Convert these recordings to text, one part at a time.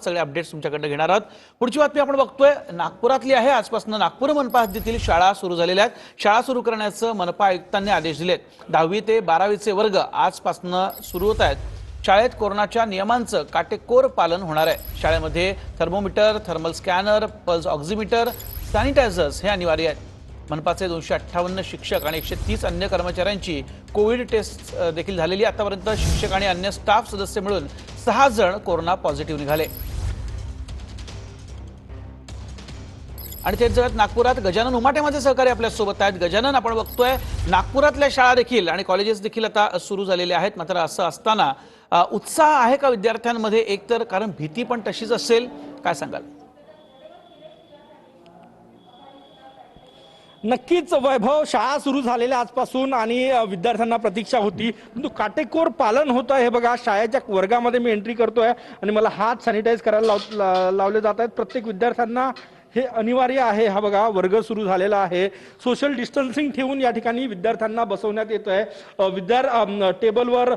सगळे अपडेट्स तुमच्याकडनं घेणार आहोत. पुढची बातमी आपण बघतोय. नागपुरातली आहे. आजपासून नागपूर मनपा हद्दीतील शाळा सुरू झालेल्या आहेत. शाळा सुरू करण्याचं मनपा आयुक्तांनी आदेश दिलेत. दहावी ते बारावीचे वर्ग आजपासून सुरू होत आहेत. शाळेत कोरोनाच्या नियमांचं काटेकोर पालन होणार आहे. शाळेमध्ये thermometer thermal scanner pulse oximeter sanitisers हे अनिवार्य आहेत. मनपाचे दोनशे अठ्ठावन्न शिक्षक आणि एकशे तीस अन्य कर्मचाऱ्यांची कोविड टेस्ट देखील झालेली आतापर्यंत शिक्षक आणि अन्य स्टाफ सदस्य मिळून सहा जण कोरोना पॉझिटिव्ह निघाले. आणि तेच जगात नागपुरात गजानन उमाटे माझे सहकारी आपल्यासोबत आहेत. गजानन आपण बघतोय नागपुरातल्या शाळा देखील आणि कॉलेजेस देखील आता सुरू झालेले आहेत. मात्र असं असताना उत्साह आहे का विद्यार्थ्यांमध्ये? एकतर कारण भीती पण तशीच असेल. काय सांगाल? नक्कीच वैभव शाळा सुरू झालेल्या आजपासून आणि विद्यार्थ्यांना प्रतीक्षा होती. परंतु काटेकोर पालन होतं हे बघा शाळेच्या वर्गामध्ये मी एंट्री करतोय आणि मला हात सॅनिटाईज करायला लाव लावले जात आहेत. प्रत्येक विद्यार्थ्यांना हे अनिवार्य आहे. हा बघा वर्ग सुरू झालेला आहे. सोशल डिस्टन्सिंग ठेवून या ठिकाणी विद्यार्थ्यांना बसवण्यात येत आहे अ, टेबलवर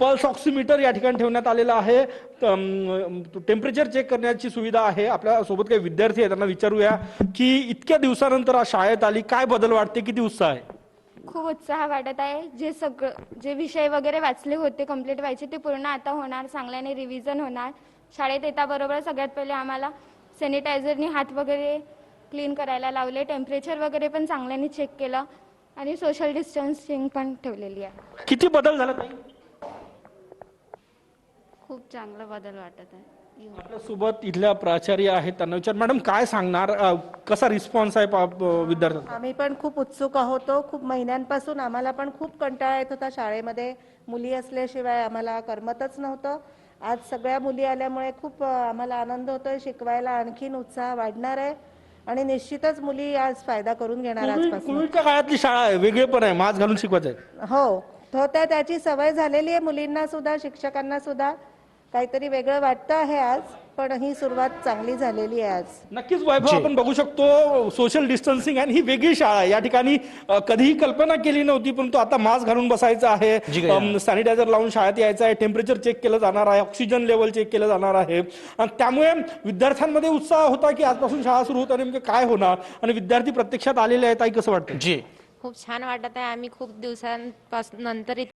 पल्स ऑक्सिमीटर या ठिकाणी ठेवण्यात आलेलं आहे. टेम्परेचर चेक करण्याची सुविधा आहे. आपल्यासोबत काही विद्यार्थी आहेत त्यांना विचारूया की इतक्या दिवसानंतर शाळेत आली काय बदल वाटते? किती उत्साह आहे? खूप उत्साह वाटत आहे. जे सगळं जे विषय वगैरे वाचले होते कंप्लीट व्हायचे ते पूर्ण आता होणार. चांगल्याने रिव्हिजन होणार. शाळेत येता बरोबर सगळ्यात पहिले आम्हाला सॅनिटायझरनी हात वगैरे क्लीन करायला लावले. टेम्परेचर वगैरे पण चांगल्याने चेक केलं. आणि सोशल डिस्टन्सिंग पण ठेवलेली आहे. किती बदल झाला ताई? खूप चांगला बदल वाटत आहे. सोबत इथल्या प्राचार्य आहेत त्यांना विचार मॅडम काय सांगणार? अ, कसा रिस्पॉन्स आहे पा- विद्यार्थ्यांचा? आम्ही पण खूप उत्सुक आहोतो खूप महिन्यांपासून आम्हाला पण खूप कंटाळा येत होता शाळेमध्ये. मुली असल्याशिवाय आम्हाला करमतच नव्हतं. आज सगळ्या मुली आल्यामुळे खूप आम्हाला आनंद होतोय शिकवायला आणखीन उत्साह वाढणार आहे आणि निश्चितच मुली आज फायदा करून घेणार आजपासून. कोविडच्या काळातली शाळा आहे वेगळे पण आहे मास्क घालून शिकवायचं आहे. हो तो त्या त्याची सवय झालेली आहे मुलींना सुद्धा शिक्षकांना सुद्धा. काहीतरी वेगळं वाटतं आहे आज. पण ही सुरुवात चांगली झालेली आहे आज. नक्कीच वैभव आपण बघू शकतो सोशल डिस्टन्सिंग आणि ही वेगळी शाळा आहे. या ठिकाणी कधीही कल्पना केली नव्हती परंतु आता मास्क घालून बसायचं जी आहे. सॅनिटायझर लावून शाळेत यायचं आहे. टेम्परेचर चेक केलं जाणार आहे. ऑक्सिजन लेवल चेक केलं जाणार आहे. आणि त्यामुळे विद्यार्थ्यांमध्ये उत्साह होता की आजपासून शाळा सुरू होत नेमकं काय होणार? आणि विद्यार्थी प्रत्यक्षात आलेले आहेत. आई कसं वाटतं जी. खूप छान वाटत आहे. आम्ही खूप दिवसांपासून नंतर